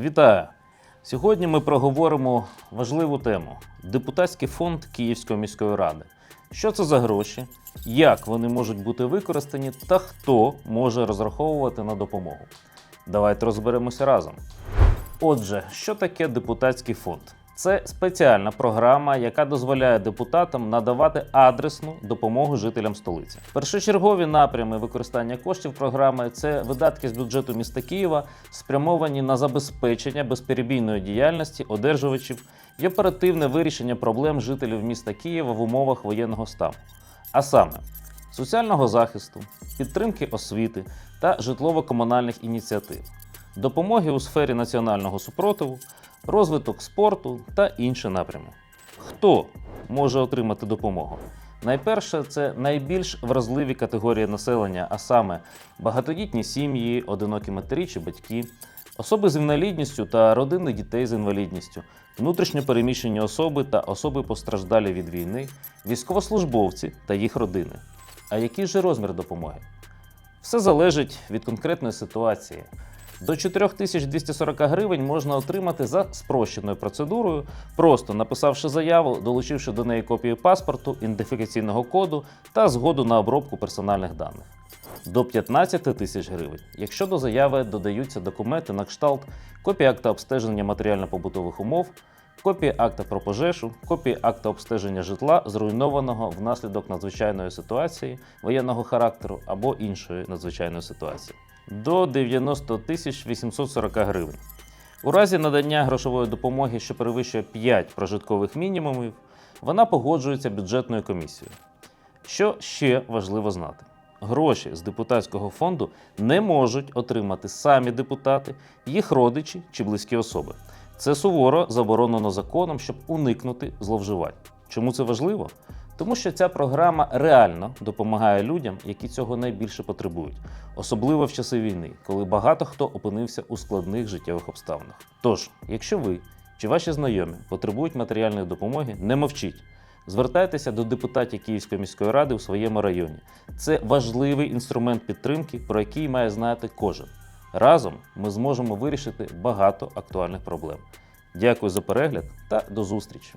Вітаю! Сьогодні ми проговоримо важливу тему: депутатський фонд Київської міської ради. Що це за гроші, як вони можуть бути використані та хто може розраховувати на допомогу. Давайте розберемося разом. Отже, що таке депутатський фонд? Це спеціальна програма, яка дозволяє депутатам надавати адресну допомогу жителям столиці. Першочергові напрями використання коштів програми це видатки з бюджету міста Києва, спрямовані на забезпечення безперебійної діяльності одержувачів і оперативне вирішення проблем жителів міста Києва в умовах воєнного стану, а саме соціального захисту, підтримки освіти та житлово-комунальних ініціатив допомоги у сфері національного супротиву, розвиток спорту та інші напрями. Хто може отримати допомогу? Найперше, це найбільш вразливі категорії населення, а саме багатодітні сім'ї, одинокі матері чи батьки, особи з інвалідністю та родини дітей з інвалідністю, внутрішньо переміщені особи та особи постраждалі від війни, військовослужбовці та їх родини. А який же розмір допомоги? Все залежить від конкретної ситуації. До 4240 гривень можна отримати за спрощеною процедурою, просто написавши заяву, долучивши до неї копію паспорту, ідентифікаційного коду та згоду на обробку персональних даних. До 15 тисяч гривень, якщо до заяви додаються документи на кшталт копія акта обстеження матеріально-побутових умов, копія акта про пожежу, копія акта обстеження житла, зруйнованого внаслідок надзвичайної ситуації воєнного характеру або іншої надзвичайної ситуації до 90 тисяч 840 гривень. У разі надання грошової допомоги, що перевищує 5 прожиткових мінімумів, вона погоджується бюджетною комісією. Що ще важливо знати? Гроші з депутатського фонду не можуть отримати самі депутати, їх родичі чи близькі особи. Це суворо заборонено законом, щоб уникнути зловживань. Чому це важливо? Тому що ця програма реально допомагає людям, які цього найбільше потребують, особливо в часи війни, коли багато хто опинився у складних життєвих обставинах. Тож, якщо ви чи ваші знайомі потребують матеріальної допомоги, не мовчіть. Звертайтеся до депутатів Київської міської ради у своєму районі. Це важливий інструмент підтримки, про який має знати кожен. Разом ми зможемо вирішити багато актуальних проблем. Дякую за перегляд та до зустрічі!